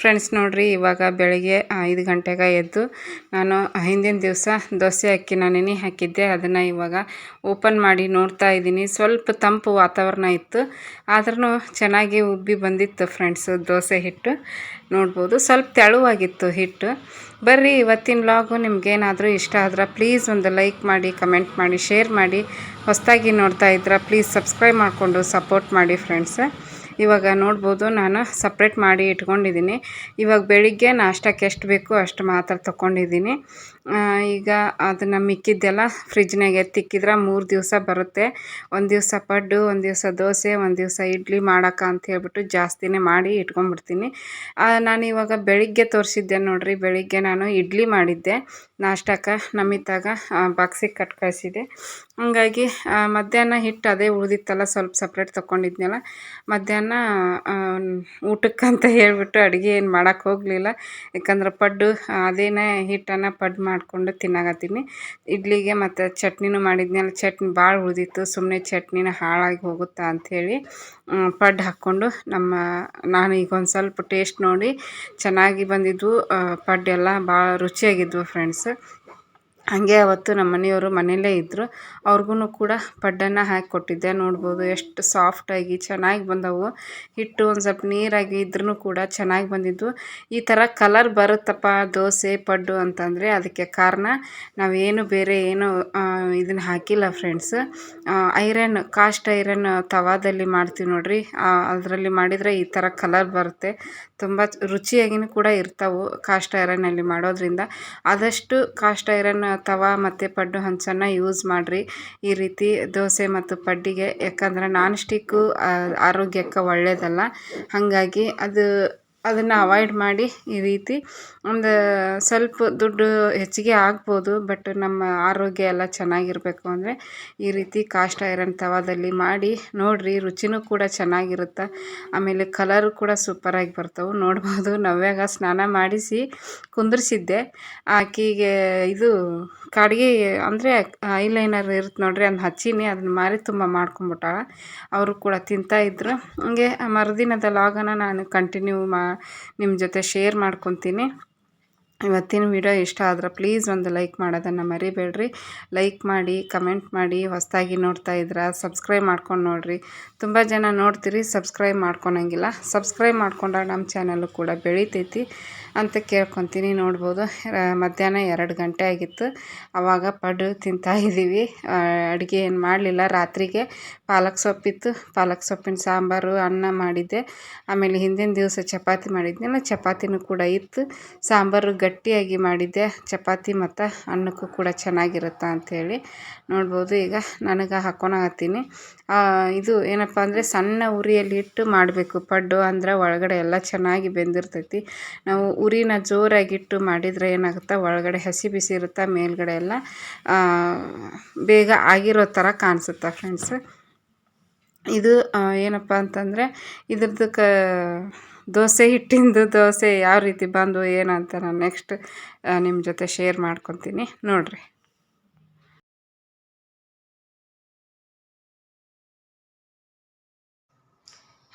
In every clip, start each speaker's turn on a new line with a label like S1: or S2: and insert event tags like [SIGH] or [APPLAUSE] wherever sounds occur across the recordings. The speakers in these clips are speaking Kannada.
S1: friends ನೋಡಿರಿ, ಇವಾಗ ಬೆಳಗ್ಗೆ ಐದು ಗಂಟೆಗೆ ಎದ್ದು ನಾನು ಹಿಂದಿನ ದಿವಸ ದೋಸೆ ಅಕ್ಕಿ ನೆನೆ ಹಾಕಿದ್ದೆ. ಅದನ್ನು ಇವಾಗ ಓಪನ್ ಮಾಡಿ ನೋಡ್ತಾ ಇದ್ದೀನಿ. ಸ್ವಲ್ಪ ತಂಪು ವಾತಾವರಣ ಇತ್ತು. ಆದ್ರೂ ಚೆನ್ನಾಗಿ ಉಬ್ಬಿ ಬಂದಿತ್ತು ಫ್ರೆಂಡ್ಸ್ ದೋಸೆ ಹಿಟ್ಟು. ನೋಡ್ಬೋದು, ಸ್ವಲ್ಪ ತೆಳುವಾಗಿತ್ತು ಹಿಟ್ಟು. ಬರ್ರಿ, ಇವತ್ತಿನ ವ್ಲಾಗು ನಿಮಗೇನಾದರೂ ಇಷ್ಟ ಆದ್ರೆ ಪ್ಲೀಸ್ ಒಂದು ಲೈಕ್ ಮಾಡಿ ಕಮೆಂಟ್ ಮಾಡಿ ಶೇರ್ ಮಾಡಿ. ಹೊಸದಾಗಿ ನೋಡ್ತಾ ಇದ್ರೆ ಪ್ಲೀಸ್ ಸಬ್ಸ್ಕ್ರೈಬ್ ಮಾಡಿಕೊಂಡು ಸಪೋರ್ಟ್ ಮಾಡಿ ಫ್ರೆಂಡ್ಸ್ ಇವಾಗ ನೋಡ್ಬೋದು ನಾನು ಸಪ್ರೇಟ್ ಮಾಡಿ ಇಟ್ಕೊಂಡಿದ್ದೀನಿ. ಇವಾಗ ಬೆಳಿಗ್ಗೆ ನಾಷ್ಟಕ್ಕೆ ಎಷ್ಟು ಬೇಕು ಅಷ್ಟು ಮಾತ್ರ ತೊಗೊಂಡಿದ್ದೀನಿ ಈಗ ಅದನ್ನು ಮಿಕ್ಕಿದ್ದೆಲ್ಲ ಫ್ರಿಜ್ನಾಗೆ ಎತ್ತಿಕ್ಕಿದ್ರೆ ಮೂರು ದಿವಸ ಬರುತ್ತೆ. ಒಂದು ದಿವಸ ಪಡ್ಡು, ಒಂದು ದಿವಸ ದೋಸೆ, ಒಂದು ದಿವಸ ಇಡ್ಲಿ ಮಾಡೋಕೆ ಅಂತ ಹೇಳ್ಬಿಟ್ಟು ಜಾಸ್ತಿನೇ ಮಾಡಿ ಇಟ್ಕೊಂಡ್ಬಿಡ್ತೀನಿ. ನಾನು ಇವಾಗ ಬೆಳಿಗ್ಗೆ ತೋರಿಸಿದ್ದೆ ನೋಡಿರಿ, ಬೆಳಿಗ್ಗೆ ನಾನು ಇಡ್ಲಿ ಮಾಡಿದ್ದೆ. ನಾಷ್ಟಕ್ಕೆ ನಮ್ಮಿದ್ದಾಗ ಬಾಕ್ಸಿಗೆ ಕಟ್ ಕಳಿಸಿದೆ. ಹಂಗಾಗಿ ಮಧ್ಯಾಹ್ನ ಹಿಟ್ಟು ಅದೇ ಉಳಿದಿತ್ತಲ್ಲ, ಸ್ವಲ್ಪ ಸಪ್ರೇಟ್ ತೊಗೊಂಡಿದ್ನಲ್ಲ ಮಧ್ಯಾಹ್ನ ಊಟಕ್ಕಂತ ಹೇಳ್ಬಿಟ್ಟು ಅಡುಗೆ ಏನು ಮಾಡೋಕ್ಕೆ ಹೋಗಲಿಲ್ಲ. ಯಾಕಂದ್ರೆ ಪಡ್ಡು, ಅದೇನೇ ಹಿಟ್ಟನ್ನು ಪಡ್ಡು ಮಾಡಿಕೊಂಡು ತಿನ್ನಾಕತ್ತೀನಿ. ಇಡ್ಲಿಗೆ ಮತ್ತು ಚಟ್ನಿನೂ ಮಾಡಿದ್ನಲ್ಲ, ಚಟ್ನಿ ಭಾಳ ಉಳಿದಿತ್ತು ಸುಮ್ಮನೆ ಚಟ್ನಿನ ಹಾಳಾಗಿ ಹೋಗುತ್ತಾ ಅಂಥೇಳಿ ಪಡ್ಡು ಹಾಕ್ಕೊಂಡು ನಮ್ಮ, ನಾನು ಈಗ ಒಂದು ಸ್ವಲ್ಪ ಟೇಸ್ಟ್ ನೋಡಿ ಚೆನ್ನಾಗಿ ಬಂದಿದ್ವು ಪಡ್ಡೆಲ್ಲ ಭಾಳ ರುಚಿಯಾಗಿದ್ವು ಫ್ರೆಂಡ್ಸ್ ಹಾಗೆ ಅವತ್ತು ನಮ್ಮ ಮನೆಯವರು ಮನೆಯಲ್ಲೇ ಇದ್ದರು ಅವ್ರಿಗೂ ಕೂಡ ಪಡ್ಡನ್ನು ಹಾಕಿ ಕೊಟ್ಟಿದ್ದೆ. ನೋಡ್ಬೋದು ಎಷ್ಟು ಸಾಫ್ಟಾಗಿ ಚೆನ್ನಾಗಿ ಬಂದವು. ಹಿಟ್ಟು ಒಂದು ಸ್ವಲ್ಪ ನೀರಾಗಿ ಇದ್ರೂ ಕೂಡ ಚೆನ್ನಾಗಿ ಬಂದಿದ್ವು. ಈ ಥರ ಕಲರ್ ಬರುತ್ತಪ್ಪ ದೋಸೆ, ಪಡ್ಡು ಅಂತಂದರೆ ಅದಕ್ಕೆ ಕಾರಣ ನಾವೇನು ಬೇರೆ ಏನು ಇದನ್ನು ಹಾಕಿಲ್ಲ ಫ್ರೆಂಡ್ಸ್ ಐರನ್ ಕಾಸ್ಟ್ ಐರನ್ ತವಾದಲ್ಲಿ ಮಾಡ್ತೀವಿ ನೋಡಿರಿ. ಅದರಲ್ಲಿ ಮಾಡಿದರೆ ಈ ಥರ ಕಲರ್ ಬರುತ್ತೆ. ತುಂಬ ರುಚಿಯಾಗಿಯೂ ಕೂಡ ಇರ್ತಾವೆ ಕಾಸ್ಟ್ ಐರನ್ನಲ್ಲಿ ಮಾಡೋದ್ರಿಂದ. ಆದಷ್ಟು ಕಾಸ್ಟ್ ಐರನ್ ತವಾ ಮತ್ತು ಪಡ್ಡು ಹಂಚನ್ನು ಯೂಸ್ ಮಾಡಿರಿ. ಈ ರೀತಿ ದೋಸೆ ಮತ್ತು ಪಡ್ಡಿಗೆ, ಯಾಕಂದ್ರೆ ನಾನ್ ಸ್ಟಿಕ್ಕು ಆರೋಗ್ಯಕ್ಕೆ ಒಳ್ಳೆಯದಲ್ಲ ಹಾಗಾಗಿ ಅದು ಅದನ್ನು ಅವಾಯ್ಡ್ ಮಾಡಿ ಈ ರೀತಿ ಒಂದು ಸ್ವಲ್ಪ ದುಡ್ಡು ಹೆಚ್ಚಿಗೆ ಆಗ್ಬೋದು ಬಟ್ ನಮ್ಮ ಆರೋಗ್ಯ ಎಲ್ಲ ಚೆನ್ನಾಗಿರಬೇಕು ಅಂದರೆ ಈ ರೀತಿ ಕಾಸ್ಟ್ ಐರನ್ ತವಾದಲ್ಲಿ ಮಾಡಿ ನೋಡಿರಿ, ರುಚಿನೂ ಕೂಡ ಚೆನ್ನಾಗಿರುತ್ತೆ? ಆಮೇಲೆ ಕಲರು ಕೂಡ ಸೂಪರಾಗಿ ಬರ್ತವೆ. ನೋಡ್ಬೋದು, ನವ್ಯಾಗ ಸ್ನಾನ ಮಾಡಿಸಿ ಕುಂದ್ರಿಸಿದ್ದೆ. ಆಕೆಗೆ ಇದು ಕಾಡಿಗೆ ಅಂದರೆ ಐಲೈನರ್ ಇರುತ್ತೆ ನೋಡಿರಿ ಅದನ್ನ ಹಚ್ಚೀನಿ, ಅದನ್ನ ಮಾರಿ ತುಂಬ ಮಾಡ್ಕೊಂಬಿಟ್ಟಾಳ. ಅವರು ಕೂಡ ತಿಂತಾಯಿದ್ರು ಹಂಗೆ ಮರುದಿನದ ಲಾಗನ ನಾನು ಕಂಟಿನ್ಯೂ ಮಾ ನಿಮ್ಮ ಜೊತೆ ಶೇರ್ ಮಾಡ್ಕೊತೀನಿ. ಇವತ್ತಿನ ವಿಡಿಯೋ ಇಷ್ಟ ಆದ್ರೆ ಪ್ಲೀಸ್ ಒಂದು ಲೈಕ್ ಮಾಡೋದನ್ನು ಮರಿಬೇಡ್ರಿ. ಲೈಕ್ ಮಾಡಿ, ಕಮೆಂಟ್ ಮಾಡಿ, ಹೊಸದಾಗಿ ನೋಡ್ತಾ ಇದ್ರೆ ಸಬ್ಸ್ಕ್ರೈಬ್ ಮಾಡ್ಕೊಂಡು ನೋಡಿರಿ. ತುಂಬ ಜನ ನೋಡ್ತೀರಿ, ಸಬ್ಸ್ಕ್ರೈಬ್ ಮಾಡ್ಕೊಳಂಗಿಲ್ಲ. ಸಬ್ಸ್ಕ್ರೈಬ್ ಮಾಡ್ಕೊಂಡಾಗ ನಮ್ಮ ಚಾನಲ್ಲು ಕೂಡ ಬೆಳಿತೈತಿ. ಅಂತ ಕೇಳ್ಕೊತೀನಿ, ನೋಡ್ಬೋದು. ಮಧ್ಯಾಹ್ನ ಎರಡು ಗಂಟೆ ಆಗಿತ್ತು. ಆವಾಗ ಪಡ್ಡು ತಿಂತಾಯಿದ್ದೀವಿ ಅಡುಗೆ ಏನು ಮಾಡಲಿಲ್ಲ. ರಾತ್ರಿಗೆ ಪಾಲಕ್ ಸೊಪ್ಪಿತ್ತು ಪಾಲಕ್ ಸೊಪ್ಪಿನ ಸಾಂಬಾರು, ಅನ್ನ ಮಾಡಿದ್ದೆ. ಆಮೇಲೆ ಹಿಂದಿನ ದಿವಸ ಚಪಾತಿ ಮಾಡಿದ್ನಲ್ಲ ಚಪಾತಿನೂ ಕೂಡ ಇತ್ತು. ಸಾಂಬಾರು ಗಟ್ಟಿಯಾಗಿ ಮಾಡಿದ್ದೆ. ಚಪಾತಿ ಮತ್ತು ಅನ್ನಕ್ಕೂ ಕೂಡ ಚೆನ್ನಾಗಿರುತ್ತೆ ಅಂಥೇಳಿ ನೋಡ್ಬೋದು. ಈಗ ನನಗೆ ಹಾಕ್ಕೊಳತ್ತೀನಿ ಇದು ಏನಪ್ಪ ಅಂದರೆ ಸಣ್ಣ ಉರಿಯಲ್ಲಿ ಇಟ್ಟು ಮಾಡಬೇಕು. ಪಡ್ಡು ಅಂದ್ರೆ ಒಳಗಡೆ ಎಲ್ಲ ಚೆನ್ನಾಗಿ ಬೆಂದಿರ್ತೈತಿ. ನಾವು ಉರಿನ ಜೋರಾಗಿಟ್ಟು ಮಾಡಿದರೆ ಏನಾಗುತ್ತೆ? ಒಳಗಡೆ ಹಸಿ ಬಿಸಿ ಇರುತ್ತೆ? ಮೇಲ್ಗಡೆ ಎಲ್ಲ ಬೇಗ ಆಗಿರೋ ಥರ ಕಾಣಿಸುತ್ತೆ ಫ್ರೆಂಡ್ಸ್ ಇದು ಏನಪ್ಪ ಅಂತಂದರೆ, ಇದ್ರದ್ದು ಕ, ದೋಸೆ ಹಿಟ್ಟಿಂದು ದೋಸೆ ಯಾವ ರೀತಿ ಬಂದು ಏನಂತ ನಾನು ನೆಕ್ಸ್ಟ್ ನಿಮ್ಮ ಜೊತೆ ಶೇರ್ ಮಾಡ್ಕೊತೀನಿ. ನೋಡಿರಿ.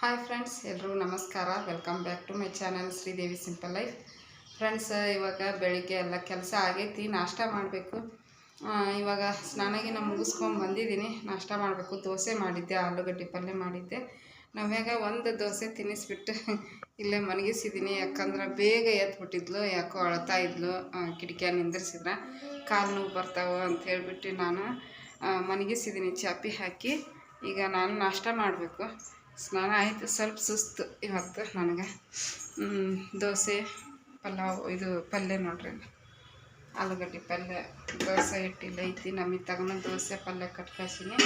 S1: ಹಾಯ್ ಫ್ರೆಂಡ್ಸ್ ಎಲ್ಲರೂ ನಮಸ್ಕಾರ. Welcome back to my channel Sridevi simple life friends ಇವಾಗ ಬೆಳಿಗ್ಗೆ ಎಲ್ಲ ಕೆಲಸ ಆಗೈತಿ, ನಾಷ್ಟ ಮಾಡಬೇಕು. ಇವಾಗ ಸ್ನಾನಗಿನ ಮುಗಿಸ್ಕೊಂಡು ಬಂದಿದ್ದೀನಿ. ನಾಷ್ಟ ಮಾಡಬೇಕು. ದೋಸೆ ಮಾಡಿದ್ದೆ, ಆಲೂಗಡ್ಡೆ ಪಲ್ಯ ಮಾಡಿದ್ದೆ. ನಮ್ಯಾಗ ಒಂದು ದೋಸೆ ತಿನ್ನಿಸ್ಬಿಟ್ಟು [LAUGHS] ಇಲ್ಲೇ ಮನಗಿಸಿದ್ದೀನಿ ಯಾಕಂದ್ರೆ ಬೇಗ ಎತ್ಬಿಟ್ಟಿದ್ಲು ಯಾಕೋ ಅಳ್ತಾ ಇದ್ಲು. ಕಿಟಕಿಯ ನಿಂದಿರ್ಸಿದ್ರೆ. ಕಾಲು ನೋವು ಬರ್ತಾವೆ ಅಂತ ಹೇಳ್ಬಿಟ್ಟು ನಾನು ಮನಗಿಸಿದ್ದೀನಿ ಚಾಪಿ ಹಾಕಿ. ಈಗ ನಾನು ನಾಷ್ಟ ಮಾಡಬೇಕು. ಸ್ನಾನ ಆಯಿತು, ಸ್ವಲ್ಪ ಸುಸ್ತು ಇವತ್ತು ನನಗೆ. ದೋಸೆ, ಪಲಾವ್, ಇದು ಪಲ್ಯ ನೋಡ್ರಿ. ಆಲೂಗಡ್ಡೆ ಪಲ್ಯ, ದೋಸೆ ಹಿಟ್ಟಿಲ್ಲ ಐತಿ, ನಮಗೆ ತಗೊಂಡು ದೋಸೆ, ಪಲ್ಯ ಕಟ್ಕಸಿನಿ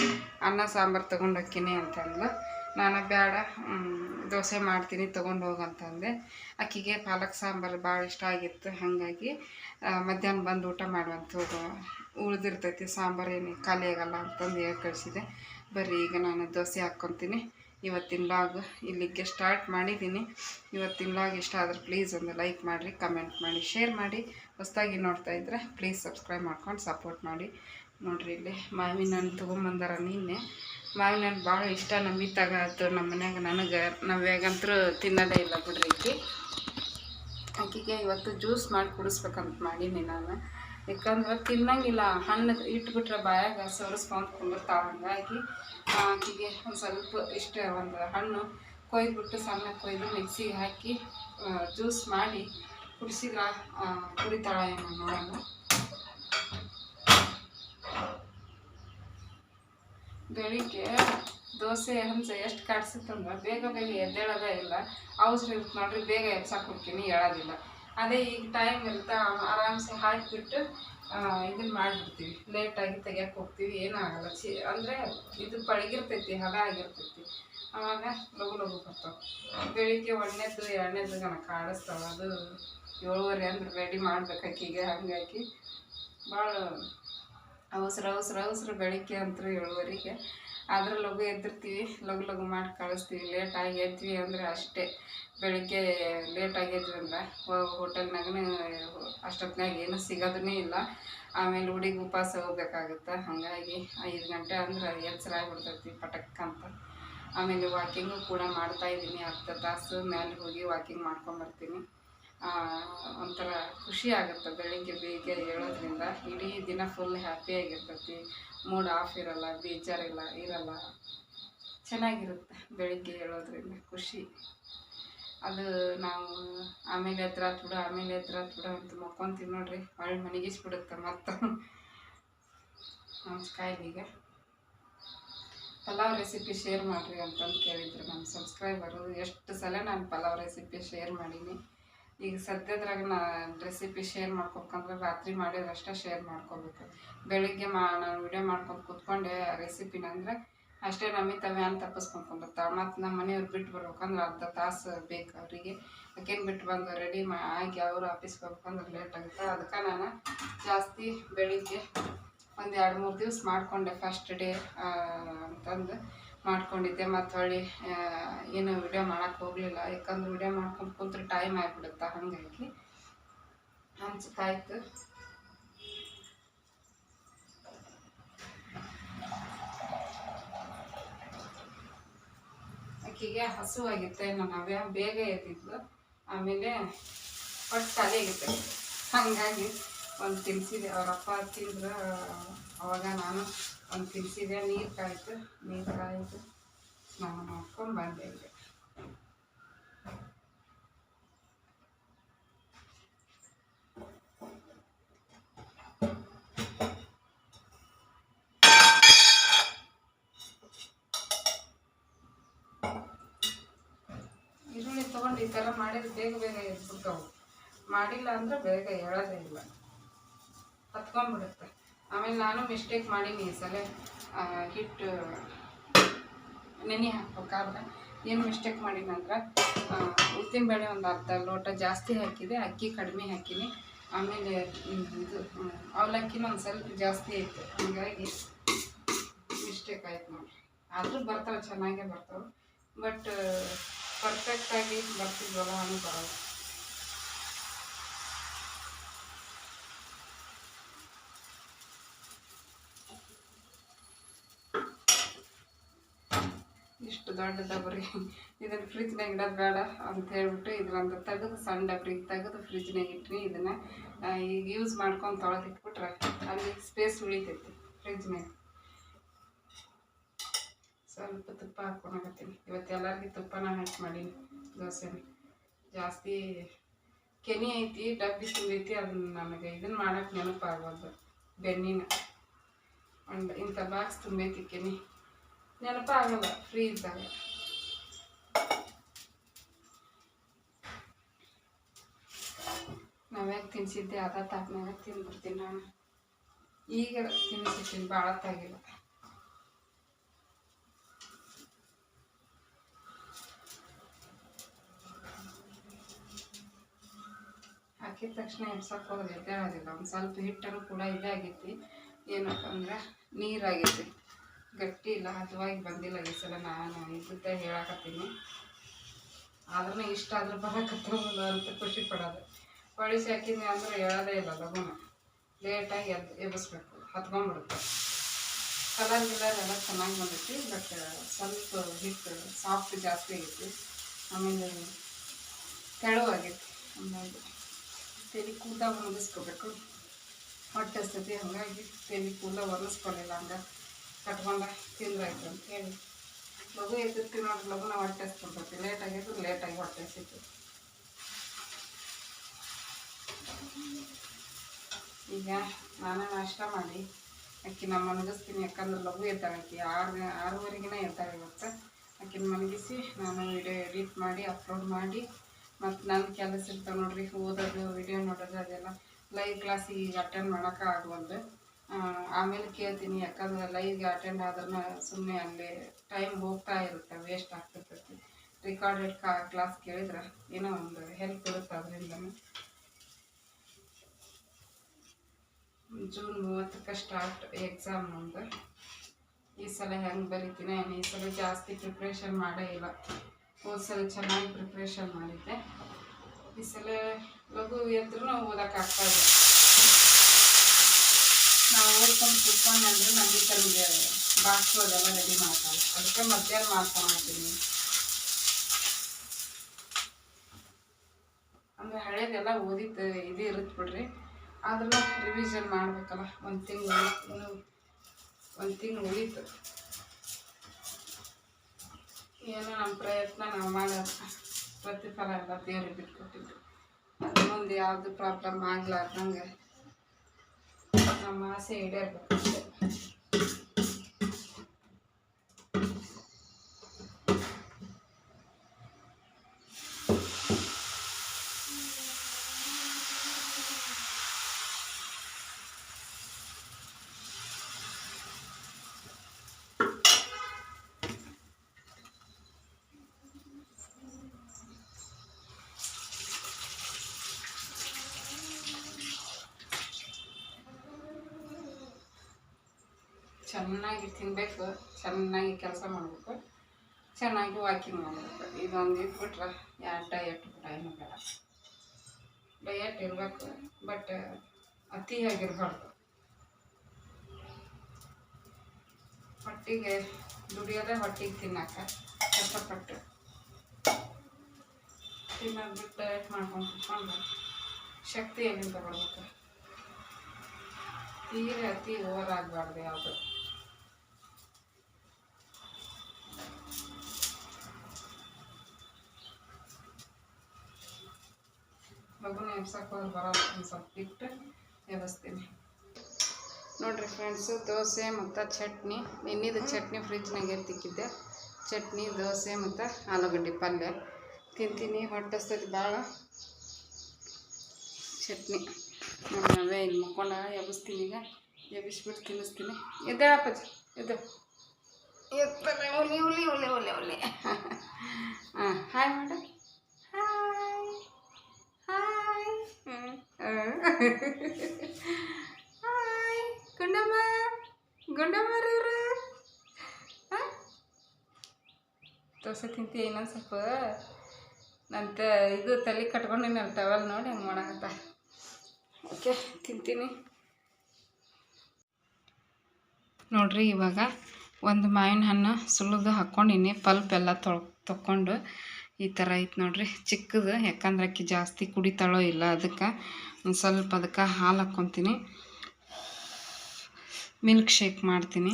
S1: ಅನ್ನ, ಸಾಂಬಾರು ತೊಗೊಂಡು ಹೋಗ್ತೀನಿ ಅಂತಂದ್ಲು. ನಾನು ಬೇಡ ದೋಸೆ ಮಾಡ್ತೀನಿ, ತೊಗೊಂಡು ಹೋಗಂತಂದೆ ಅಕ್ಕಿಗೆ ಪಾಲಕ್ ಸಾಂಬಾರು ಭಾಳ ಇಷ್ಟ ಆಗಿತ್ತು, ಹಾಗಾಗಿ ಮಧ್ಯಾಹ್ನ ಬಂದು ಊಟ ಮಾಡುವಂತ ಉಳಿದಿರ್ತೈತಿ, ಸಾಂಬಾರು ಏನು ಖಾಲಿ ಆಗಲ್ಲ ಅಂತಂದು ಹೇಳಿ ಕಳಿಸಿದೆ. ಬರ್ರಿ, ಈಗ ನಾನು ದೋಸೆ ಹಾಕ್ಕೊತೀನಿ. ಇವತ್ತಿನ ಲಾಗ್ ಇಲ್ಲಿಗೆ ಸ್ಟಾರ್ಟ್ ಮಾಡಿದ್ದೀನಿ. ಇವತ್ತಿನ ಲಾಗ್ ಇಷ್ಟ ಆದರೆ ಪ್ಲೀಸ್ ಒಂದು ಲೈಕ್ ಮಾಡಿರಿ ಕಮೆಂಟ್ ಮಾಡಿ ಶೇರ್ ಮಾಡಿ. ಹೊಸದಾಗಿ ನೋಡ್ತಾ ಇದ್ದರೆ ಪ್ಲೀಸ್ ಸಬ್ಸ್ಕ್ರೈಬ್ ಮಾಡ್ಕೊಂಡು ಸಪೋರ್ಟ್ ಮಾಡಿ. ನೋಡಿರಿ ಇಲ್ಲಿ ಮಾವಿನ ಹಣ್ಣು ತೊಗೊಂಬಂದಾರ ನಿನ್ನೆ. ಮಾವಿನ ಹಣ್ಣು ಭಾಳ ಇಷ್ಟ ನಮಗೆ ತಗಾತು ನಮ್ಮ ಮನ್ಯಾಗ ನನಗೆ ನಾವ್ಯಾಗಂತೂ ತಿನ್ನೋದೇ ಇಲ್ಲ ಬಿಡ್ರಿ ಆಕಿಗೆ ಇವತ್ತು ಜ್ಯೂಸ್ ಮಾಡಿ ಕುಡಿಸ್ಬೇಕಂತ ಮಾಡೀನಿ ನಾನು. ಯಾಕಂದ್ರೆ ತಿನ್ನಂಗಿಲ್ಲ, ಹಣ್ಣು ಇಟ್ಬಿಟ್ರೆ ಬಾಯಾಗ ಸವರಿಸ್ಕೊಂಡು ಕುಂದಿರ್ತಾವೆ ಹಂಗಾಗಿ ಆಕಿಗೆ ಒಂದು ಸ್ವಲ್ಪ ಇಷ್ಟ ಒಂದು ಹಣ್ಣು ಕೊಯ್ದುಬಿಟ್ಟು ಸಣ್ಣ ಕೊಯ್ದು ಮಿಕ್ಸಿಗೆ ಹಾಕಿ ಜ್ಯೂಸ್ ಮಾಡಿ ಕುಡಿಸಿದ್ರೆ ಕುಡಿತಾಳೆ ಏನೋ ನೋಡೋಣ. ಬೆಳಿಗ್ಗೆ ದೋಸೆ ಹಂಸ ಎಷ್ಟು ಕಾಡ್ಸುತ್ತಂದ್ರೆ ಬೇಗ ಬೇಗ ಎದ್ದೇಳೋದೇ ಇಲ್ಲ. ಅವಸರ ಇರುತ್ತೆ ನೋಡ್ರಿ, ಬೇಗ ಎಬ್ಸಕ್ಕೆ ಹೇಳೋದಿಲ್ಲ. ಅದೇ ಈಗ ಟೈಮ್ ಇರುತ್ತೆ ಆರಾಮ್ಸೆ ಹಾಕಿಬಿಟ್ಟು ಇದನ್ನ ಮಾಡಿಬಿಡ್ತೀವಿ. ಲೇಟಾಗಿ ತೆಗಿಯಕ್ಕೆ ಹೋಗ್ತೀವಿ. ಏನಾಗಲ್ಲ ಚಿ ಅಂದರೆ ಇದು ಪಳಗಿರ್ತೈತಿ, ಹದ ಆಗಿರ್ತೈತಿ. ಆವಾಗ ಲಘು ಲಘು ಬರ್ತಾವೆ. ಬೆಳಿಗ್ಗೆ ಒಣ್ಣೆದ್ದು ಎರಡನೇದ್ದು ನನಗೆ ಕಾಡಿಸ್ತಾವೆ ಅದು ಏಳುವರೆ ಅಂದ್ರೆ ರೆಡಿ ಮಾಡ್ಬೇಕು ಆಕಿಗೆ ಹಂಗಾಗಿ ಭಾಳ ಅವಸರ ಅವಸರ ಅವಸರ ಬೆಳಿಗ್ಗೆ ಅಂತೂ ಏಳುವರೆಗೆ. ಆದ್ರೆ ಲಘು ಎದ್ದಿರ್ತೀವಿ ಲಘು ಲಘು ಮಾಡಿ ಕಳಿಸ್ತೀವಿ. ಲೇಟಾಗಿ ಎದ್ವಿ ಅಂದರೆ ಅಷ್ಟೇ. ಬೆಳಿಗ್ಗೆ ಲೇಟಾಗಿ ಎದ್ವಿ ಅಂದ್ರೆ ಹೋಟೆಲ್ನಾಗನೇ ಅಷ್ಟೊತ್ತಿನಾಗ ಏನೂ ಸಿಗೋದನ್ನೇ ಇಲ್ಲ. ಆಮೇಲೆ ಹುಡುಗಿ ಉಪವಾಸ ಹೋಗ್ಬೇಕಾಗುತ್ತೆ? ಹಾಗಾಗಿ ಐದು ಗಂಟೆ ಅಂದ್ರೆ ಎಚ್ಚರಾಗ್ಬಿಡ್ತೈತಿ ಪಟಕ್ಕಂತ ಆಮೇಲೆ ವಾಕಿಂಗು ಕೂಡ ಮಾಡ್ತಾಯಿದ್ದೀನಿ ಹತ್ತು ತಾಸು ಮೇಲೆ ಹೋಗಿ ವಾಕಿಂಗ್ ಮಾಡ್ಕೊಂಬರ್ತೀನಿ ಒಂಥರ ಖುಷಿ ಆಗುತ್ತೆ ಬೆಳಿಗ್ಗೆ ಬೇಗ ಹೇಳೋದ್ರಿಂದ ಇಡೀ ದಿನ ಫುಲ್ ಹ್ಯಾಪಿಯಾಗಿರ್ತೈತಿ ಮೂಡ್ ಆಫ್ ಇರಲ್ಲ, ಬೇಜಾರಿಲ್ಲ, ಇರಲ್ಲ. ಚೆನ್ನಾಗಿರುತ್ತೆ ಬೆಳಿಗ್ಗೆ ಹೇಳೋದ್ರಿಂದ ಖುಷಿ. ಅದು ನಾವು ಆಮೇಲೆ ಎದ್ರ ಬಿಡು ಆಮೇಲೆ ಎದ್ರ ಬಿಡು ಅಂತ ಮಕ್ಕೊಂತೀವಿ ನೋಡ್ರಿ. ಹೊಳ್ಳಿ ಮನಿಗಿಸ್ಬಿಡುತ್ತೆ ಮತ್ತು. ಕಾಯಿಲಿಗೆ ಪಲಾವ್ ರೆಸಿಪಿ ಶೇರ್ ಮಾಡಿರಿ ಅಂತಂದು ಕೇಳಿದ್ರು ನಮ್ಮ ಸಬ್ಸ್ಕ್ರೈಬರು ಎಷ್ಟು ಸಲ ನಾನು ಪಲಾವ್ ರೆಸಿಪಿ ಶೇರ್ ಮಾಡೀನಿ. ಈಗ ಸದ್ಯದ್ರಾಗ ನಾ ರೆಸಿಪಿ ಶೇರ್ ಮಾಡ್ಕೊಬೇಕಂದ್ರೆ ರಾತ್ರಿ ಮಾಡಿದ್ರಷ್ಟೇ ಶೇರ್ ಮಾಡ್ಕೋಬೇಕು. ಬೆಳಿಗ್ಗೆ ಮಾ, ನಾನು ವಿಡಿಯೋ ಮಾಡ್ಕೊಂಡು ಕೂತ್ಕೊಂಡೆ ರೆಸಿಪಿನ ಅಂದರೆ ಅಷ್ಟೇ ನಮಿತ ವ್ಯಾನ್ ತಪ್ಪಿಸ್ಕೊಂಡ್ಕೊಂಡಿರ್ತಾಳೆ ಮತ್ತು ನಮ್ಮ ಮನೆಯವ್ರು ಬಿಟ್ಟು ಬರ್ಬೇಕಂದ್ರೆ ಅರ್ಧ ತಾಸು ಬೇಕು ಅವರಿಗೆ. ಅಕ್ಕೇನು ಬಿಟ್ಟು ಬಂದು ರೆಡಿ ಮಾ, ಆಗಿ ಅವರು ಆಫೀಸ್ಗೆ ಹೋಗ್ಬೇಕಂದ್ರೆ ಲೇಟ್ ಆಗುತ್ತೆ. ಅದಕ್ಕೆ ನಾನು ಜಾಸ್ತಿ ಬೆಳಿಗ್ಗೆ ಒಂದು ಎರಡು ಮೂರು ದಿವ್ಸ ಮಾಡಿಕೊಂಡೆ ಫಸ್ಟ್ ಡೇ ಅಂತಂದು. ಮಾಡ್ಕೊಂಡಿದ್ದೆ, ಮತ್ತು ಹೊಳ್ಳಿ ಏನು ವಿಡಿಯೋ ಮಾಡೋಕ್ಕೆ ಹೋಗಲಿಲ್ಲ. ಯಾಕಂದ್ರೆ ವಿಡಿಯೋ ಮಾಡ್ಕೊಂಡು ಕೂತ್ರೆ ಟೈಮ್ ಆಗಿಬಿಡುತ್ತೆ? ಹಾಗಾಗಿ ಹಂಚಕಾಯ್ತು ಆಕಿಗೆ ಹಸುವಾಗಿತ್ತು ನನ್ನ ಅವ್ಯ ಬೇಗ ಎದ್ದಿದ್ದು ಆಮೇಲೆ ಒಟ್ಟು ಖಾಲಿ ಆಗಿತ್ತು ಹಾಗಾಗಿ ಒಂದು ತಿನ್ಸಿದೆ. ಅವರಪ್ಪ ತಿಂದ್ರೆ. ಅವಾಗ ನಾನು ಒಂದು ತಿನ್ಸಿದೆ ನೀರು ಕಾಯ್ತು ನೀರು ಕಾಯ್ತು ಸ್ನಾನ ಮಾಡ್ಕೊಂಡು ಬಂದೆ ಈಗ ಈರುಳ್ಳಿ ತೊಗೊಂಡು ಈ ಥರ ಮಾಡಿದ್ರೆ ಬೇಗ ಬೇಗ ಎದ್ಬಿಡ್ತಾವೆ ಮಾಡಿಲ್ಲ ಅಂದ್ರೆ ಬೇಗ ಹೇಳೋದೇ ಇಲ್ಲ. ಹತ್ಕೊಂಡ್ಬಿಡುತ್ತೆ. ಆಮೇಲೆ ನಾನು ಮಿಸ್ಟೇಕ್ ಮಾಡೀನಿ ಈ ಸಲ. ಹಿಟ್ಟು ನೆನೆ ಹಾಕ್ಬೇಕಾದ್ರೆ ಏನು ಮಿಸ್ಟೇಕ್ ಮಾಡೀನಿ ಅಂದ್ರೆ ಉದ್ದಿನಬೇಳೆ ಒಂದು ಅರ್ಧ ಲೋಟ ಜಾಸ್ತಿ ಹಾಕಿದೆ, ಅಕ್ಕಿ ಕಡಿಮೆ ಹಾಕೀನಿ. ಆಮೇಲೆ ಇದು ಅವಲಕ್ಕಿನ ಒಂದು ಸ್ವಲ್ಪ ಜಾಸ್ತಿ ಆಯಿತು ಹಾಗಾಗಿ ಮಿಸ್ಟೇಕ್ ಆಯ್ತು ನೋಡಿ ಆದರೂ ಬರ್ತಾವೆ, ಚೆನ್ನಾಗೇ ಬರ್ತಾವೆ. ಬಟ್ ಪರ್ಫೆಕ್ಟಾಗಿ ಬರ್ತಿದ್ವಲ್ಲ ಹಂಗೆ ಬರೋಲ್ಲ ಇಷ್ಟು ದೊಡ್ಡ ಡಬ್ರಿ ಇದನ್ನು ಫ್ರಿಜ್ನಾಗ ಇಡೋದು ಬೇಡ ಅಂತ ಹೇಳ್ಬಿಟ್ಟು ಇದ್ರಂತ ತೆಗೆದು ಸಣ್ಣ ಡಬ್ರಿಗೆ ತೆಗೆದು ಫ್ರಿಜ್ನಾಗ ಇಟ್ರಿ ಇದನ್ನು ಈಗ ಯೂಸ್ ಮಾಡ್ಕೊಂಡು ತೊಳೆದು ಇಟ್ಬಿಟ್ರೆ ಅಲ್ಲಿ ಸ್ಪೇಸ್ ಉಳಿತೈತಿ ಫ್ರಿಜ್ನಾಗ ಸ್ವಲ್ಪ ತುಪ್ಪ ಹಾಕ್ಕೊಳಕತ್ತೀನಿ ಇವತ್ತು ಎಲ್ಲರಿಗೂ ತುಪ್ಪನ ಹಾಕಿ ಮಾಡೀನಿ ದೋಸೆ ಜಾಸ್ತಿ ಕೆನೆ ಐತಿ, ಡಬ್ಬಿ ತುಂಬೈತಿ ಅದನ್ನ ನನಗೆ ಇದನ್ನು ಮಾಡೋಕ್ಕೆ ನೆನಪಾಗೋದು ಬೆನ್ನಿನ. ಒಂದು ಇಂಥ ಬಾಕ್ಸ್ ತುಂಬೈತಿ ಕೆನೆ. ನೆನಪಾಗಲ್ಲ ಫ್ರೀ ಇದ್ದಾಗ. ನಾವ್ಯಾಕೆ ತಿನ್ಸಿದ್ದೆ, ಅದ ತಾಪ್ನಾಗ ತಿಂದ್ಬಿಡ್ತೀನಿ ನಾನು. ಈಗ ತಿನ್ಸಿರ್ತೀನಿ ಭಾಳ ತಾಗಿಲ್ಲ. ಹಾಕಿದ ತಕ್ಷಣ ಎಬ್ಸಕ್ಕೆ ಹೋದ್ರೆ ಎದ್ದೇಳೋದಿಲ್ಲ. ಒಂದು ಸ್ವಲ್ಪ ಹಿಟ್ಟನ್ನು ಕೂಡ ಇದೇ ಆಗೈತಿ ಏನಪ್ಪ ಅಂದ್ರೆ ನೀರಾಗೈತಿ ಗಟ್ಟಿ ಇಲ್ಲ ಹದವಾಗಿ ಬಂದಿಲ್ಲ ಈ ಸಲ ನಾನು. ಇದ್ದ ಹೇಳಕತ್ತೀನಿ. ಆದ್ರೂ ಇಷ್ಟ ಆದ್ರೆ ಬರಕತ್ತಲ್ಲ ಅಂತ ಖುಷಿ ಪಡೋದು. ಹೊಳಿಸಿ ಹಾಕಿದ್ನಿ ಅಂದ್ರೆ ಹೇಳೋದೇ ಇಲ್ಲ ಲಗುನ ಲೇಟಾಗಿ ಎದ್, ಎಬ್ಬಿಸ್ಬೇಕು, ಹತ್ಕೊಂಡ್ಬಿಡುತ್ತೆ. ಕಲರ್ ಗಿಲರ್ ಎಲ್ಲ ಚೆನ್ನಾಗಿ ಬಂದೈತಿ ಬಟ್ ಸ್ವಲ್ಪ ಹಿಟ್ಟು ಸಾಫ್ಟ್ ಜಾಸ್ತಿ ಆಗೈತಿ ಆಮೇಲೆ ತೆಳುವಾಗೈತಿ ಹಂಗಾಗಿ ತೆಲಿ ಕೂದ ಒಣಗಿಸ್ಕೋಬೇಕು ಹೊಟ್ಟೆ ಹಸ್ತೈತಿ ಹಾಗಾಗಿ ತೆಲಿ ಕೂದ ಒಣಗಿಸ್ಕೊಳ್ಳಿಲ್ಲ ಹಂಗೆ. ಕಟ್ಕೊಂಡ ತಿಂದ್ರಾಯ್ತು ಅಂತ ಹೇಳಿ. ಮಗು ಎದ್ದಿರ್ತೀವಿ ನೋಡ್ರಿ ಲಘುನ ಹೊಟ್ಟೆ ಹಸ್ಕೊಂಡ್ಬರ್ತಿ ಲೇಟ್ ಆಗಿದ್ರೆ ಲೇಟಾಗಿ ಹೊಟ್ಟೆ ಹಸಿತು ಈಗ ನಾನೇ ನಾಷ್ಟ ಮಾಡಿ ಅಕ್ಕಿನ ಮನಗಿಸ್ತೀನಿ ಯಾಕಂದ್ರೆ ಲಘು ಎದ್ದಾಳೆ ಆಕಿ. ಆರು ಆರೂವರೆಗಿನ ಎದ್ದಾಳೆ ಇವತ್ತು. ಆಕಿನ ಮಲಗಿಸಿ ನಾನು ವಿಡಿಯೋ ಎಡಿಟ್ ಮಾಡಿ ಅಪ್ಲೋಡ್ ಮಾಡಿ. ಮತ್ತು ನನ್ನ ಕೆಲಸ ಇರ್ತಾವೆ ನೋಡ್ರಿ, ಓದೋದು ವಿಡಿಯೋ ನೋಡೋದು ಅದೆಲ್ಲ. ಲೈವ್ ಕ್ಲಾಸಿಗೆ ಈಗ ಅಟೆಂಡ್ ಮಾಡೋಕೆ ಆಗವಲ್ದು. ಆಮೇಲೆ ಕೇಳ್ತೀನಿ, ಯಾಕಂದ್ರೆ ಲೈವ್ಗೆ ಅಟೆಂಡ್ ಆದ್ರೂ ಸುಮ್ಮನೆ ಅಲ್ಲಿ ಟೈಮ್ ಹೋಗ್ತಾ ಇರುತ್ತೆ ವೇಸ್ಟ್ ಆಗ್ತಿರ್ತೈತಿ. ರೆಕಾರ್ಡೆಡ್ ಕ್ಲಾಸ್ ಕೇಳಿದ್ರೆ, ಏನೋ ಒಂದು ಹೆಲ್ಪ್ ಇರುತ್ತೆ ಅದರಿಂದ ಜೂನ್ ಮೂವತ್ತಕ್ಕೆ ಸ್ಟಾರ್ಟ್ ಎಕ್ಸಾಮ್ ನಮ್ದು. ಈ ಸಲ ಹೆಂಗೆ ಬರಿತೀನಿ ಏನು, ಈ ಸಲ ಜಾಸ್ತಿ ಪ್ರಿಪ್ರೇಷನ್ ಮಾಡೇ ಇಲ್ಲ. ಹೋದ ಸಲ ಚೆನ್ನಾಗಿ ಪ್ರಿಪ್ರೇಷನ್ ಮಾಡಿದ್ದೆ. ಈ ಸಲ ಲಘು ಎದ್ರೂ ಓದೋಕ್ಕಾಗ್ತಾ ಇಲ್ಲ ನಾವು ಓದ್ಕೊಂಡು ಕುತ್ಕೊಂಡು ಅಂದ್ರೆ ನಮಗೆ ತನಗೆ ಬಾಕ್ಸು ಅದೆಲ್ಲ ರೆಡಿ ಮಾಡ್ತಾರೆ ಅದಕ್ಕೆ ಮಧ್ಯಾಹ್ನ ಮಾಡ್ತಾ ಮಾಡ್ತೀನಿ ಅಂದ್ರೆ ಹಳೇದೆಲ್ಲ ಓದಿದ್ದು ಇದು ಇರುತ್ತೆ ಬಿಡ್ರಿ ಆದ್ರೂ ರಿವಿಷನ್ ಮಾಡ್ಬೇಕಲ್ಲ ಒಂದು ತಿಂಗಳು ಇನ್ನು ಒಂದು ತಿಂಗಳು ಉಳೀತು ಏನೋ ನಮ್ಮ ಪ್ರಯತ್ನ ನಾವು ಮಾಡೋದು ಪ್ರತಿಫಲ ಎಲ್ಲ ದೇವ್ರಿಗೆ ಬಿಟ್ಕೊಟ್ಟಿದ್ದು ಅದು ಮುಂದೆ ಯಾವುದು ಪ್ರಾಬ್ಲಮ್ ಆಗ್ಲಾರ್ದಂಗೆ நம்ம சைடு எடுத்து ಚೆನ್ನಾಗಿ ತಿನ್ನಬೇಕು ಚೆನ್ನಾಗಿ ಕೆಲಸ ಮಾಡಬೇಕು, ಚೆನ್ನಾಗಿ ವಾಕಿಂಗ್ ಮಾಡಬೇಕು. ಇದೊಂದು ಇಟ್ಬಿಟ್ರೆ ಯಾವ ಡಯಟ್ ಕೂಡ ಏನು ಬೇಡ. ಡಯಟ್ ಇರಬೇಕು ಬಟ್ ಅತಿಯಾಗಿರಬಾರ್ದು ಹೊಟ್ಟಿಗೆ ದುಡಿಯೋದೇ ಹೊಟ್ಟಿಗೆ ತಿನ್ನಕ ಕಷ್ಟಪಟ್ಟು. ತಿನ್ನೋದು ಬಿಟ್ಟು ಡಯಟ್ ಮಾಡ್ಕೊಂಡು ಕುತ್ಕೊಂಡು ಶಕ್ತಿ ಎಲ್ಲಿಂದ ಬರ್ಬೇಕು ತೀರೆ ಅತಿ ಓವರ್ ಆಗಬಾರ್ದು ಯಾವುದು. ಮಗುನ ಎಬ್ಸಕ್ಕೆ ಹೋದ್ರೆ ಬರೋಲ್ಲ ಒಂದು ಸ್ವಲ್ಪ ಇಟ್ಟು ಎಬ್ಬಿಸ್ತೀನಿ ನೋಡಿರಿ ಫ್ರೆಂಡ್ಸು ದೋಸೆ ಮತ್ತು ಚಟ್ನಿ. ನಿನ್ನಿದು ಚಟ್ನಿ ಫ್ರಿಜ್ನಾಗೆ ತಿಕ್ಕಿದ್ದೆ ಚಟ್ನಿ ದೋಸೆ ಮತ್ತು ಆಲೂಗಡ್ಡೆ ಪಲ್ಯ. ತಿಂತೀನಿ ಹೊಟ್ಟೆ ಹಸ್ತೈತಿ ಭಾಳ. ಚಟ್ನಿ. ನೋಡಿ ನಾವೇ ಇಲ್ಲಿ ಮುಕ್ಕೊಂಡ ಎಬ್ಬಿಸ್ತೀನಿ ಈಗ. ಎಬ್ಬಿಸ್ಬಿಟ್ಟು ತಿನ್ನಿಸ್ತೀನಿ. ಎದ್ದೇಳಪ್ಪಜ್ಜಿ ಎದ್ದು. ಎತ್ತಲೆ ಒಲೆ ಒಲೆ ಒಲೆ ಒಲೆ ಒಲೆ ಹಾಂ ಹಾಯ್ ಮಾಡ hi hi hi, Gundamma. Dosa ತಿಂತೀಯ ಇನ್ನೊಂದು ಸ್ವಲ್ಪ? ನಂತ ಇದು ತಲೆ ಕಟ್ಕೊಂಡಿನಲ್ಲ ಟವಲ್ ನೋಡಿ ಹಂಗೆ ಮಾಡಕತ್ತ. ಓಕೆ, ತಿಂತೀನಿ. ನೋಡ್ರಿ, ಇವಾಗ ಒಂದು ಮಾವಿನ ಹಣ್ಣು ಸುಲಿದು ಹಾಕ್ಕೊಂಡಿನಿ ಪಲ್ಪ್ ಎಲ್ಲ ತೊಳ್ ಈ ಥರ ಐತೆ ನೋಡ್ರಿ. ಚಿಕ್ಕದು, ಯಾಕಂದ್ರೆ ಅಕ್ಕಿ ಜಾಸ್ತಿ ಕುಡಿತಾಳೋ ಇಲ್ಲ ಅದಕ್ಕೆ. ಒಂದು ಸ್ವಲ್ಪ ಅದಕ್ಕೆ ಹಾಲು ಹಾಕ್ಕೊತೀನಿ. ಮಿಲ್ಕ್ ಶೇಕ್ ಮಾಡ್ತೀನಿ.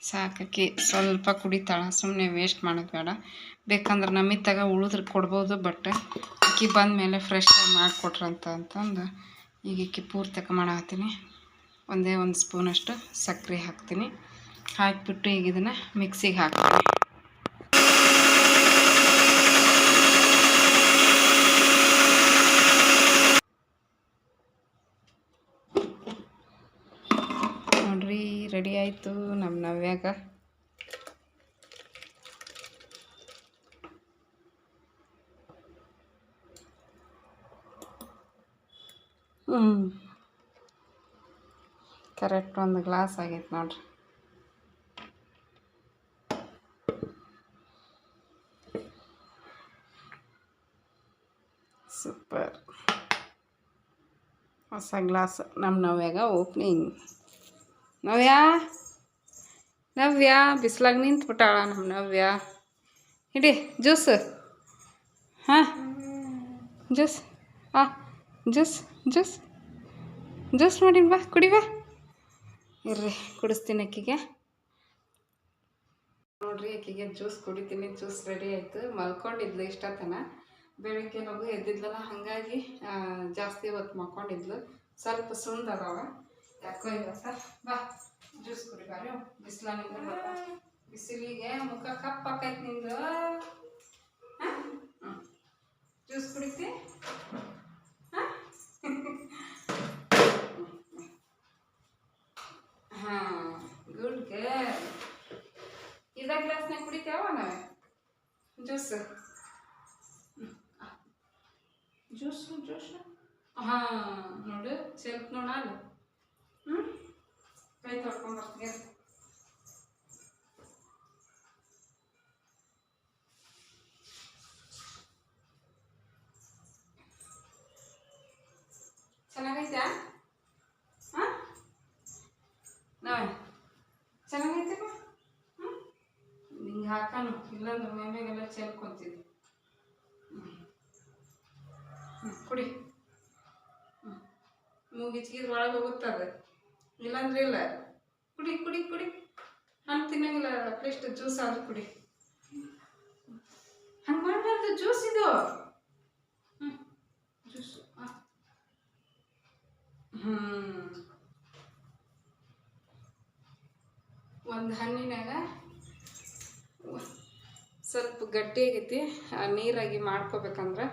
S1: ಸಾಕಕ್ಕೆ ಸ್ವಲ್ಪ ಕುಡಿತಾಳ ಸುಮ್ಮನೆ ವೇಸ್ಟ್ ಮಾಡೋದು ಬೇಡ. ಬೇಕಂದ್ರೆ ನಮ್ಮಿತ್ತಾಗ ಉಳಿದ್ರೆ ಕೊಡ್ಬೋದು ಬಟ್ ಅಕ್ಕಿ ಬಂದ ಮೇಲೆ ಫ್ರೆಶ್ ಮಾಡಿಕೊಟ್ರಂತ ಅಂತಂದು ಈಗ ಅಕ್ಕಿ ಪೂರ್ತಕ ಮಾಡತ್ತೀನಿ ಒಂದೇ ಒಂದು ಸ್ಪೂನಷ್ಟು ಸಕ್ಕರೆ ಹಾಕ್ತೀನಿ. ಹಾಕಿಬಿಟ್ಟು ಈಗ ಇದನ್ನು ಮಿಕ್ಸಿಗೆ ಹಾಕ್ತೀನಿ ನೋಡ್ರಿ ರೆಡಿ ಆಯಿತು ನಮ್ಮ ನವ್ಯಾಗ ಹ್ಞೂ ಕರೆಕ್ಟ್ ಒಂದು ಗ್ಲಾಸ್ ಆಗೈತೆ ನೋಡ್ರಿ. ಸೂಪರ್ ಹೊಸ ಗ್ಲಾಸ್ ನಮ್ಮ ನವ್ಯಾಗ ಓಪ್ನಿಂಗ್ ನವ್ಯ? ನವ್ಯ? ಬಿಸ್ಲಾಗ ನಿಂತ್ಬಿಟ್ಟಾಳ ನಮ್ಮ ನವ್ಯ. ಇಡಿ ಜ್ಯೂಸ್ ಹಾಂ? ಜ್ಯೂಸ್ ಹಾಂ ಜ್ಯೂಸ್ ಜ್ಯೂಸ್ ಜ್ಯೂಸ್ ಮಾಡಿನ ಬಾ ಕುಡಿ ಬಾ ಇರ್ರಿ, ಕುಡಿಸ್ತೀನಿ ಅಕ್ಕಿಗೆ. ನೋಡ್ರಿ, ಅಕ್ಕಿಗೆ ಜ್ಯೂಸ್ ಕುಡಿತೀನಿ, ಜ್ಯೂಸ್ ರೆಡಿ ಆಯಿತು. ಮಲ್ಕೊಂಡಿದ್ಲು ಇಷ್ಟತನ. ಬೆಳಿಗ್ಗೆ ನಗು ಎದ್ದಿದ್ಲಲ್ಲ, ಹಾಗಾಗಿ ಜಾಸ್ತಿ ಹೊತ್ತು ಮಲ್ಕೊಂಡಿದ್ಲು. ಸ್ವಲ್ಪ ಸುಂದರ ಯಾಕೋ ಇಲ್ಲ ಸರ್. ಬಾ, ಜ್ಯೂಸ್ ಕುಡಿ ಬಿಸಿಲಿಂದ ಬಿಸಿಲಿಗೆ ಮುಖ ಕಪ್ಪಾಕೈತಿ ನಿಂದು. ಜ್ಯೂಸ್ ಕುಡಿತಿ? ಹಾಂ ಗುಡ್ ಗರ್ಲ್ ಇದ ಗ್ಲಾಸ್ನಾಗ ಕುಡಿತೇವ ನಾವೇ ಜ್ಯೂಸ್ ಜ್ಯೂಸ್ ಜ್ಯೂಸ್ ಹಾಂ ನೋಡು ಚೆಲ್ಪ್ ನೋಡ ಅಲ್ಲಿ ಹ್ಞೂ ಕೈ ತೊಳ್ಕೊಂಡ್ ಚೆನ್ನಾಗೈತಾ? ಹಾಂ? ನಾವೇ? ಚೆನ್ನಾಗೈತೆ ಹ್ಞೂ ನಿಂಗೆ ಹಾಕೋಣ. ಇಲ್ಲಾಂದ್ರೆ ಮೇಮೆಗೆಲ್ಲ ಚೆಲ್ಕೊಂತೀನಿ ಹ್ಞೂ ಕುಡಿ. ಹ್ಞೂ ಮೂಗಿಚ್ಗಿದ್ರೆ ಒಳಗೆ ಹೋಗುತ್ತದೆ ಇಲ್ಲಾಂದ್ರೆ ಇಲ್ಲ. ಕುಡಿ ಕುಡಿ ಕುಡಿ. ಹಣ್ಣು ತಿನ್ನಂಗಿಲ್ಲ. ಅಟ್ಲೀಸ್ಟ್ ಜ್ಯೂಸ್ ಆದ್ರೂ ಕುಡಿ. ಹಂಗೆ ಮಾಡಬಾರ್ದು. ಜ್ಯೂಸ್ ಇದು ಹ್ಞೂ ಜ್ಯೂಸ್ ಹ್ಞೂ ಒಂದು ಹಣ್ಣಿನಾಗ ಸ್ವಲ್ಪ ಗಟ್ಟಿ ಆಗೈತಿ ಆ ನೀರಾಗಿ ಮಾಡ್ಕೋಬೇಕಂದ್ರೆ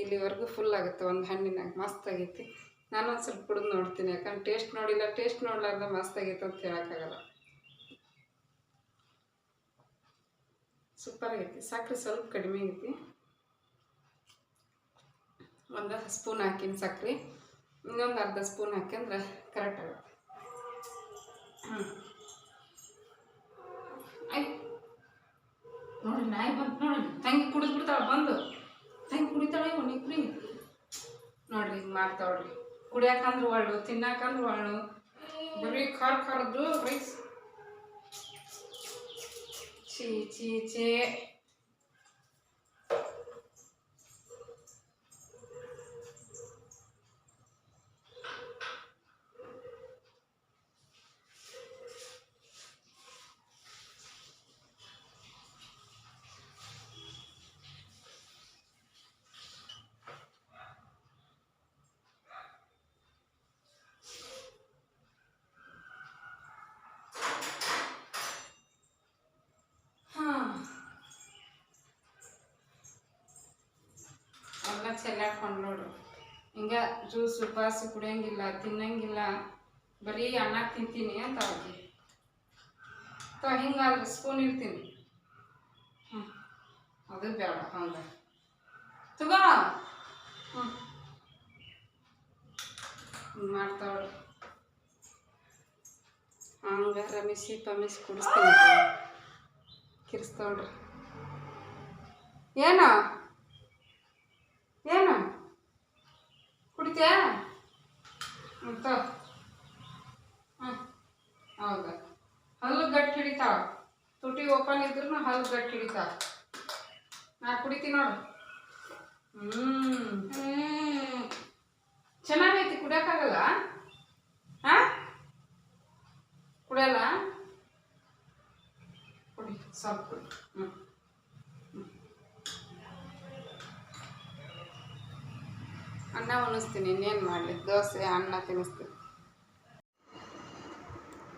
S1: ಇಲ್ಲಿವರೆಗೂ ಫುಲ್ ಆಗುತ್ತೆ, ಒಂದು ಹಣ್ಣಿನಾಗ ಮಸ್ತ್ ಆಗೈತಿ. ನಾನು ಒಂದು ಸ್ವಲ್ಪ ಕುಡಿದು ನೋಡ್ತೀನಿ, ಯಾಕಂದ್ರೆ ಟೇಸ್ಟ್ ನೋಡಿಲ್ಲ ಟೇಸ್ಟ್ ನೋಡ್ಲಾರ್ದ ಮಸ್ತ್ ಆಗೈತೆ ಅಂತ ಹೇಳೋಕ್ಕಾಗಲ್ಲ. ಸೂಪರ್ ಆಗೈತಿ ಸಕ್ಕರೆ ಸ್ವಲ್ಪ ಕಡಿಮೆ ಆಗೈತಿ. ಒಂದು ಸ್ಪೂನ್ ಹಾಕಿನ ಸಕ್ಕರೆ ಇನ್ನೊಂದು ಅರ್ಧ ಸ್ಪೂನ್ ಹಾಕ್ಯಂದ್ರೆ ಕರೆಕ್ಟ್ ಆಗುತ್ತೆ. ಹ್ಞೂ ಆಯ್ತು ನೋಡಿ ನಾಯಿ ಬಂತು ನೋಡಿ ತಂಗಿ ಕುಡಿದು ಬಿಡ್ತಾಳ ಬಂದು ತಂಗಿ ಕುಡಿತಾಳೆ ಇವ್ ನೀ ಕುಡಿ ನೋಡ್ರಿ ಹಿಂಗೆ ಮಾಡ್ತಾವ್ರಿ ಕುಡಿಯಾಕಂದ್ರೆ ಒಳ್ಳು ತಿನ್ನಾಕಂದ್ರೆ ಒಳ್ಳು ಬರೀ ಖಾರ ಖಾರದ್ದು ರೈಸ್ ಚೀ ಚೀ ಚೇ ಹಾಂ ಎಲ್ಲ ಚೆಲ್ಲಾಡ್ಕೊಂಡು ನೋಡು ಹಿಂಗೆ ಜ್ಯೂಸ್ ಉಪವಾಸ ಕುಡಿಯಂಗಿಲ್ಲ, ತಿನ್ನಂಗಿಲ್ಲ, ಬರೀ ಅನ್ನ ತಿಂತೀನಿ ಅಂತ ಅವ್ರಿಗೆ. ತ, ಹಿಂಗಾದ್ರೆ ಸ್ಪೂನ್ ಇರ್ತೀನಿ ಹ್ಞೂ ಅದು ಬೇಡ ಹಂಗೆ ತಗೋ. ಹ್ಞೂ ಮಾಡ್ತಾವ್ರಿ ಹಂಗೆ. ರಮಿಸಿ ಪಮಿಸಿ ಕುಡಿಸ್ತೀನಿ. ಕಿರಿಸ್ತಾವ್ರಿ ಏನು ಕುಡಿತ್ಯಾ ಅಂತ ಹ್ಞೂ ಹೌದಾ ಹಲ್ಲು ಗಟ್ಟಿ ಹಿಡಿತಾವ ತುಟಿ ಓಪನ್ ಇದ್ರೂ ನಾ ಕುಡಿತೀನಿ ನೋಡು. ಹ್ಞೂ ಚೆನ್ನಾಗೈತಿ, ಕುಡಿಯೋಕ್ಕಾಗಲ್ಲ? ಹಾಂ? ಕುಡಿಯಲ್ಲ? ಕುಡಿ, ಸ್ವಲ್ಪ ಕುಡಿ. ಹ್ಞೂ ಅನ್ನ ಉಣಿಸ್ತೀನಿ, ಇನ್ನೇನು ಮಾಡಲಿ? ದೋಸೆ, ಅನ್ನ ತಿನ್ನಿಸ್ತೀನಿ.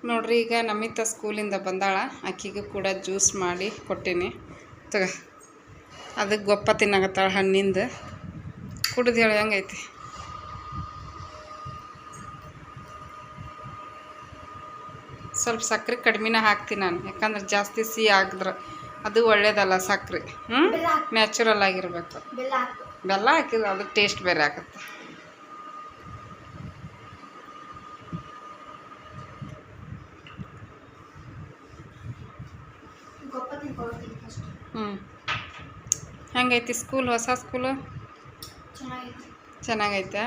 S1: ನೋಡ್ರಿ ಈಗ ನಮಿತ ಸ್ಕೂಲಿಂದ ಬಂದಾಳ. ಅಕ್ಕಿಗೂ ಕೂಡ ಜ್ಯೂಸ್ ಮಾಡಿ ಕೊಟ್ಟೀನಿ. ತಗ ಅದಕ್ಕೆ ಗೊಪ್ಪ ತಿನ್ನಾಗತ್ತಾಳ ಹಣ್ಣಿಂದ. ಕುಡಿದು ಹೇಳಿ ಹೆಂಗೈತಿ? ಸ್ವಲ್ಪ ಸಕ್ಕರೆ ಕಡಿಮೆನ ಹಾಕ್ತೀನಿ ನಾನು. ಯಾಕಂದ್ರೆ ಜಾಸ್ತಿ ಸಿಹಿ ಆಗಿದ್ರೆ ಅದು ಒಳ್ಳೇದಲ್ಲ ಸಕ್ಕರೆ ಹ್ಞೂ ನ್ಯಾಚುರಲ್ ಆಗಿರಬೇಕು.
S2: ಬೆಲ್ಲ
S1: ಹಾಕಿದ್ರೆ ಅದು ಟೇಸ್ಟ್ ಬೇರೆ ಆಗುತ್ತೆ
S2: ಗೊಪ್ಪ ತಿನ್ಕೊಳ್ತೀನಿ ಫಸ್ಟ್
S1: ಹ್ಞೂ ಹೆಂಗೈತಿ ಸ್ಕೂಲ್ ಹೊಸ ಸ್ಕೂಲು
S2: ಚೆನ್ನಾಗೈತಿ.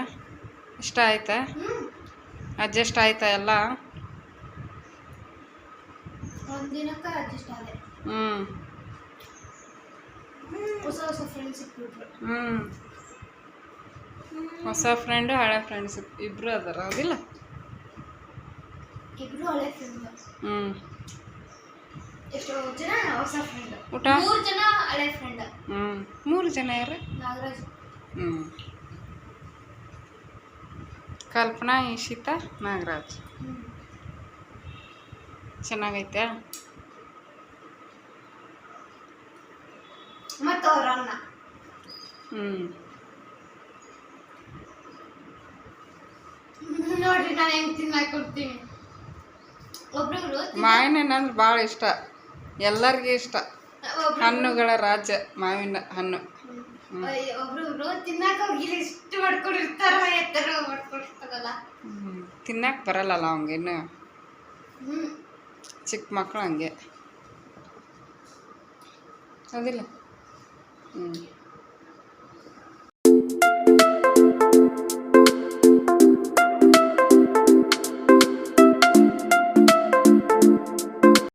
S1: ಇಷ್ಟ ಆಯ್ತಾ? ಅಡ್ಜಸ್ಟ್ ಆಯ್ತಾ ಎಲ್ಲ? ಹ್ಞೂ ಹ್ಞೂ ಹೊಸ ಫ್ರೆಂಡು ಹಳೆ ಫ್ರೆಂಡ್ಸ್ ಇಬ್ಬರು ಅದಾರ ಹೌದಿಲ್ಲ
S2: ಇಬ್ರು
S1: ಹ್ಞೂ
S2: ಎಷ್ಟೋ ಜನ ಹೊಸ ಫ್ರೆಂಡ್
S1: ಊಟ?
S2: ಮೂರು ಜನ ಹಳೆ ಫ್ರೆಂಡ್
S1: ಹ್ಞೂ ಮೂರು ಜನ ಯಾರು?
S2: ನಾಗರಾಜ್.
S1: ಹ್ಞೂ ಕಲ್ಪನಾ ಈಶಿತಾ ನಾಗರಾಜ್. ಚೆನ್ನಾಗೈತೆ?
S2: ಮತ್ತು ಅವ್ರ ಅಣ್ಣ.
S1: ಹ್ಞೂ
S2: ನೋಡ್ರಿ ನಾನು ಹೆಂಗ್ ತಿನ್ನಾಕ ಕೊಡ್ತೀನಿ. ಒಬ್ರೊಬ್ರು
S1: ಮಾವಿನ ಹಣ್ಣು ಅಂದ್ರೆ ಭಾಳ ಇಷ್ಟ. ಎಲ್ಲರಿಗೂ ಇಷ್ಟ. ಹಣ್ಣುಗಳ ರಾಜ ಮಾವಿನ ಹಣ್ಣು. ತಿನ್ನಕ್
S2: ಒಬ್ರೊಬ್ರು ಅವಂಗೆ ಇಷ್ಟು ಮಾಡ್ಕೊಂಡಿರ್ತಾರ ಎತ್ತರ ಮಾಡ್ಕೊಂಡಿರ್ತಾರಲ್ಲ
S1: ಹ್ಮ್. ತಿನ್ನಕ್ಕೆ ಬರಲ್ಲಲ್ಲ ಚಿಕ್ಕ ಮಕ್ಕಳು ಹಂಗೆ. ಅದಿಲ್ಲ ಹ್ಞೂ